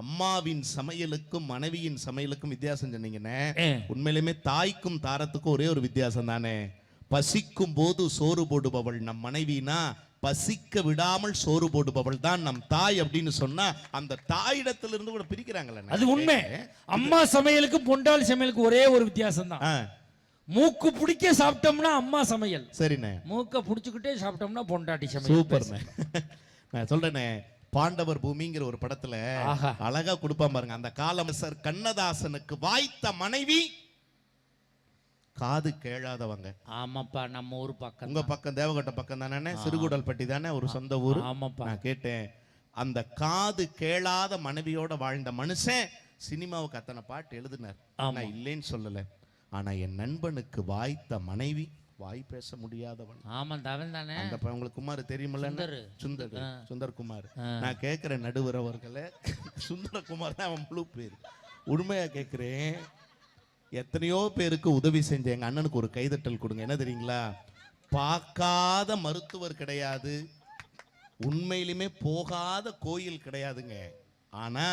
அம்மாவின் சமையலுக்கும் மனைவியின் சமையலுக்கும் வித்தியாசம் சொன்னீங்கண்ணே. ஏ. உண்மையிலுமே தாய்க்கும் தாரத்துக்கும் ஒரே ஒரு வித்தியாசம் தானே. பசிக்கும் போது சோறு போடுபவள் நம் மனைவினா பசிக்க விடாமல் சோறு போடுபவள் தான் நம் தாய் அப்படின்னு சொன்னா அந்த தாயிடத்துல இருந்து கூட பிரிக்கிறாங்களே அது உண்மை. அம்மா சமையலுக்கு பொண்டாள் சமையலுக்கு ஒரே ஒரு வித்தியாசம் தான். மூக்கு பிடிக்க சாப்பிட்டோம்னா அம்மா சமையல். சரிண்ணே. மூக்க புடிச்சுக்கிட்டே சாப்பிட்டோம்னா பொண்டாட்டி சமையல். சூப்பர்ண்ணே. நான் சொல்றேனே பாண்டவர் பூமிங்கிற ஒரு படத்துல. அழகா கொடுப்பான் பாருங்க. அந்த காலம் சார் கண்ணதாசனுக்கு வாய்த்த மனைவி காது கேளாதவங்க. ஆமாப்பா நம்ம ஊர் பக்கம் உங்க பக்கம் தேவகோட்டை பக்கம் தானே? சிறுகுடல்பட்டி தானே? ஒரு சொந்த ஊர். ஆமாப்பா. நான் கேட்டேன். அந்த காது கேளாத மனைவியோட வாழ்ந்த மனுஷன் சினிமாவுக்கு அத்தனை பாட்டு எழுதினார். ஆமா. நான் இல்லைன்னு சொல்லல. ஆனா என் நண்பனுக்கு வாய்த்த மனைவி வாய் பேச முடியாதவன். ஆமா தவன் தானே. அந்த உங்களுக்கு குமார் தெரியுமில்ல சுந்தரு. சுந்தர். குமார். நான் கேட்கிற நடுவர் அவர்களே சுந்தரகுமார் தான் அவன் முழு பேர். உண்மையா கேட்கிறேன். எத்தனையோ பேருக்கு உதவி செஞ்ச எங்க அண்ணனுக்கு ஒரு கைதட்டல் கொடுங்க. என்ன தெரியுங்களா? பார்க்காத மருத்துவர் கிடையாது. உண்மையிலுமே போகாத கோயில் கிடையாதுங்க. ஆனா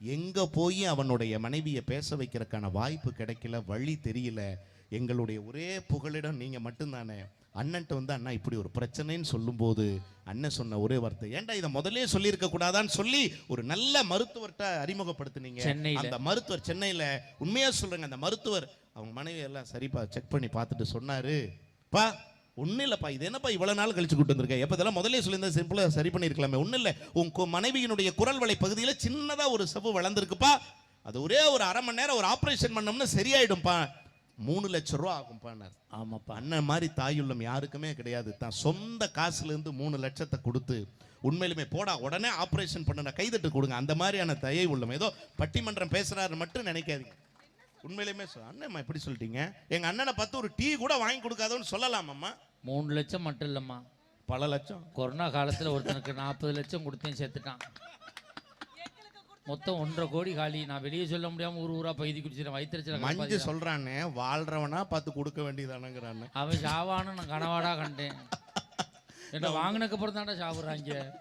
எங்க போய் அவனுடைய மனைவியை பேச வைக்கிறதுக்கான வாய்ப்பு கிடைக்கல வழி தெரியல. எங்களுடைய ஒரே புகலிடம் நீங்க மட்டும்தானே. அண்ணன்ட்ட வந்து அண்ணா இப்படி ஒரு பிரச்சனைன்னு சொல்லும்போது அண்ணன் சொன்ன ஒரே வார்த்தை ஏன்டா இதை முதல்லயே சொல்லியிருக்க கூடாதான்னு சொல்லி ஒரு நல்ல மருத்துவர்கிட்ட அறிமுகப்படுத்துனீங்க. அந்த மருத்துவர் சென்னையில உண்மையா சொல்றேங்க அந்த மருத்துவர். அவங்க மனைவி எல்லாம் சரிப்பா செக் பண்ணி பார்த்துட்டு சொன்னாரு. பா ஒன்றும் இல்லைப்பா. இது என்னப்பா இவ்வளோ நாள் கழிச்சு கூட்டு வந்திருக்கேன் எப்போ இதெல்லாம் முதல்ல சொல்லியிருந்தா சிம்பிளாக சரி பண்ணியிருக்கலாமே. ஒன்றும் இல்லை. உன் மனைவியினுடைய குரல் வளை பகுதியில் சின்னதாக ஒரு சவ்வு வளர்ந்துருக்குப்பா. அது ஒரே ஒரு அரை மணி நேரம் ஒரு ஆப்ரேஷன் பண்ணோம்னா சரியாயிடும்பா. மூணு லட்சம் ரூபா ஆகும்பான்னார் ஆமாப்பா. அண்ணன் மாதிரி தாயுள்ளம் யாருக்குமே கிடையாது. தான் சொந்த காசுல இருந்து மூணு லட்சத்தை கொடுத்து உண்மையிலுமே போடா உடனே ஆபரேஷன் பண்ண கைதட்டு கொடுங்க. அந்த மாதிரியான தயை உள்ளம். ஏதோ பட்டிமன்றம் பேசுறாரு மட்டும் நினைக்காதீங்க. உண்மையிலுமே சொ- அண்ணம்மா எப்படி சொல்லிட்டீங்க? எங்க அண்ணனை பார்த்து ஒரு டீ கூட வாங்கி கொடுக்காதோன்னு சொல்லலாம் அம்மா மூணு லட்சம் மட்டும் இல்லம்மா. பல லட்சம்? கொரோனா காலத்துல ஒருத்தனுக்கு நாற்பது லட்சம் கொடுத்தேன் செத்துட்டான். மொத்தம் ஒன்றரை கோடி காலி. நான் வெளியே சொல்ல முடியாம ஊர் ஊரா பகுதி குடிச்சிட்டேன். வயிற்றுச்சல மஞ்சு சொல்றானே வாழ்றவனா பார்த்து கொடுக்க வேண்டியதானங்கிறானே. அவன் சாவான்னு நான் கனவாடா கண்டேன். என்ன வாங்கினக்கு அப்புறம் தான்டா சாப்பிட்றாங்க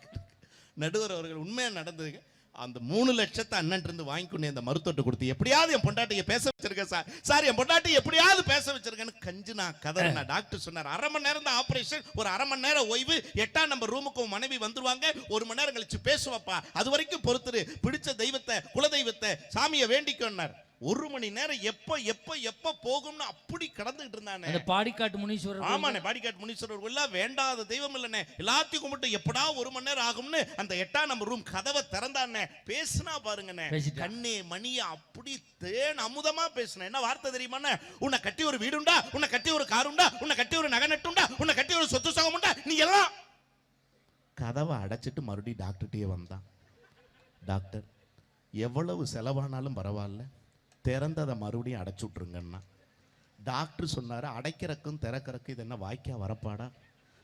நடுவர் அவர்கள் உண்மையா நடந்ததுங்க அந்த மூணு லட்சத்தை அண்ணன் இருந்து வாங்கி கொண்டு அந்த மருத்துவத்தை கொடுத்து எப்படியாவது என் பொண்டாட்டியை பேச வச்சிருக்கேன் சார். சார் என் பொண்டாட்டி எப்படியாவது பேச வச்சிருக்கேன்னு கஞ்சு நான் கதறி நான் டாக்டர் சொன்னார். அரை மணி நேரம் தான் ஆபரேஷன். ஒரு அரை மணி நேரம் ஓய்வு. எட்டாம் நம்பர் ரூமுக்கு உன் மனைவி வந்துருவாங்க. ஒரு மணி நேரம் கழிச்சு பேசுவப்பா. அது வரைக்கும் பொறுத்துரு. பிடிச்ச தெய்வத்தை குல தெய்வத்தை சாமியை வேண்டிக்கோன்னார். ஒரு மணி நேரம் எப்ப எப்ப எப்ப போகும்னு அப்படி கடந்துகிட்டு இருந்தானே. அந்த பாடிக்காட்டு முனீஸ்வரர் கோயில் ஆமாண்ணே பாடிக்காட் முனீஸ்வரர் கோயில்ல வேண்டாத தெய்வம் இல்லைண்ணே. எல்லாத்தையும் கும்பிட்டு எப்படா ஒரு மணி நேரம் ஆகும்னு அந்த எட்டாம் நம்பர் ரூம் கதவை திறந்தானே பேசுனா பாருங்கண்ணே. கண்ணே மணிய அப்படி தேன் அமுதமா பேசுனேன் என்ன வார்த்தை தெரியுமாண்ணே? உன்னை கட்டி ஒரு வீடுண்டா? உன்னை கட்டி ஒரு காருண்டா? உன்னை கட்டி ஒரு நகை நட்டுண்டா? உன்னை கட்டி ஒரு சொத்து சுகமுண்டா நீ எல்லாம் கதவை அடைச்சிட்டு மறுபடியும் டாக்டர்கிட்டயே வந்தான். டாக்டர் எவ்வளவு செலவானாலும் பரவாயில்ல. திறந்ததை மறுபடியும் அடைச்சு விட்ருங்கண்ணா டாக்டர் சொன்னாரு அடைக்கிறக்கும் திறக்கிறக்கும் இது என்ன வாய்க்கா வரப்பாடா?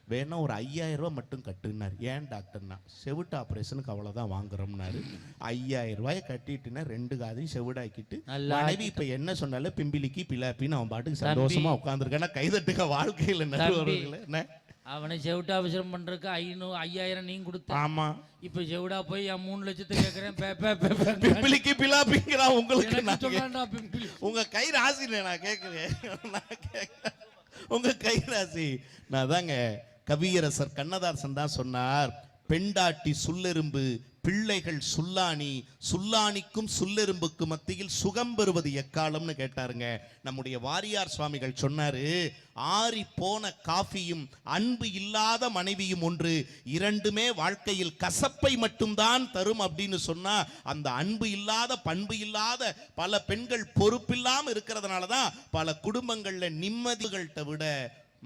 வேணா ஒரு ஐயாயிரம் ரூபாய் மட்டும் கட்டுனார். ஏன் டாக்டர்னா? செவிட்டு ஆப்ரேஷனுக்கு அவ்வளோதான் வாங்குறோம்னாரு. ஐயாயிரம் ரூபாயை கட்டிட்டுனா ரெண்டு காதையும் செவிடாக்கிட்டு மனைவி இப்ப என்ன சொன்னாலும் பிம்பிலிக்கு பிலாப்பின்னு அவன் பாட்டுக்கு சந்தோஷமா உட்காந்துருக்கானா கைதட்டுக்க வாழ்க்கையில என்ன? அவனை செவிட்டா அவசரம் பண்றதுக்கு ஐநூறு ஐயாயிரம் நீங்க கொடுத்த. ஆமா. இப்ப செவிடா போய் என் மூணு லட்சத்தை கேட்கறேன் பே, பே, பே, பே, பே. பிம்பிலிக்கு பிலாப்பிங்கிறா உங்களுக்கு. சொல்லாண்டா பிம்பிளி. உங்க கை கேட்கிறேன் நான் கேட்கிறேன். உங்க கை ராசி. நான் தாங்க கவியரசர் கண்ணதாசன் தான் சொன்னார் பெண்டாட்டி சுல்லெரும்பு பிள்ளைகள் சுல்லானி சுல்லானிக்கும் சுல்லெரும்புக்கும் மத்தியில் சுகம் பெறுவது எக்காலம்னு கேட்டாருங்க. நம்முடைய வாரியார் சுவாமிகள் சொன்னாரு ஆறி போன காஃபியும் அன்பு இல்லாத மனைவியும் ஒன்று இரண்டுமே வாழ்க்கையில் கசப்பை மட்டும்தான் தரும் அப்படின்னு சொன்னா அந்த அன்பு இல்லாத பண்பு இல்லாத பல பெண்கள் பொறுப்பில்லாம இருக்கிறதுனால தான் பல குடும்பங்கள்ல நிம்மதிகள்கிட்ட விட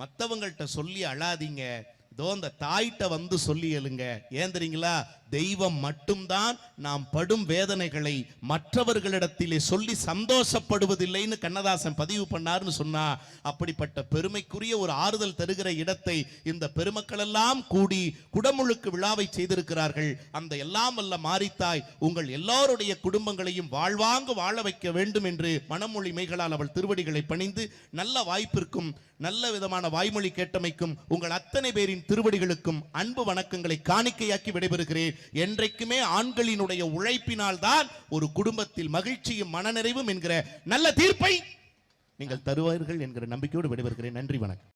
மற்றவங்கள்ட்ட சொல்லி அழாதீங்க. இதோ அந்த தாய்கிட்ட வந்து சொல்லி எழுங்க. ஏன் தெரியுங்களா? தெய்வம் மட்டும்தான் நாம் படும் வேதனைகளை மற்றவர்களிடத்திலே சொல்லி சந்தோஷப்படுவதில்லைன்னு கண்ணதாசன் பதிவு பண்ணார்னு சொன்னா அப்படிப்பட்ட பெருமைக்குரிய ஒரு ஆறுதல் தருகிற இடத்தை இந்த பெருமக்கள் எல்லாம் கூடி குடமுழுக்கு விழாவை செய்திருக்கிறார்கள். அந்த எல்லாம் வல்ல மாரித்தாய் உங்கள் எல்லாருடைய குடும்பங்களையும் வாழ்வாங்கு வாழ வைக்க வேண்டும் என்று மனமொழி மைகளால் அவள் திருவடிகளை பணிந்து நல்ல வாய்ப்பிற்கும் நல்ல விதமான வாய்மொழி கேட்டமைக்கும் உங்கள் அத்தனை பேரின் திருவடிகளுக்கும் அன்பு வணக்கங்களை காணிக்கையாக்கி விடைபெறுகிறேன். என்றைக்குமே ஆண்களினுடைய உழைப்பினால் தான் ஒரு குடும்பத்தில் மகிழ்ச்சியும் மனநிறைவும் என்கிற நல்ல தீர்ப்பை நீங்கள் தருவார்கள் என்கிற நம்பிக்கையோடு விடைபெறுகிறேன். நன்றி வணக்கம்.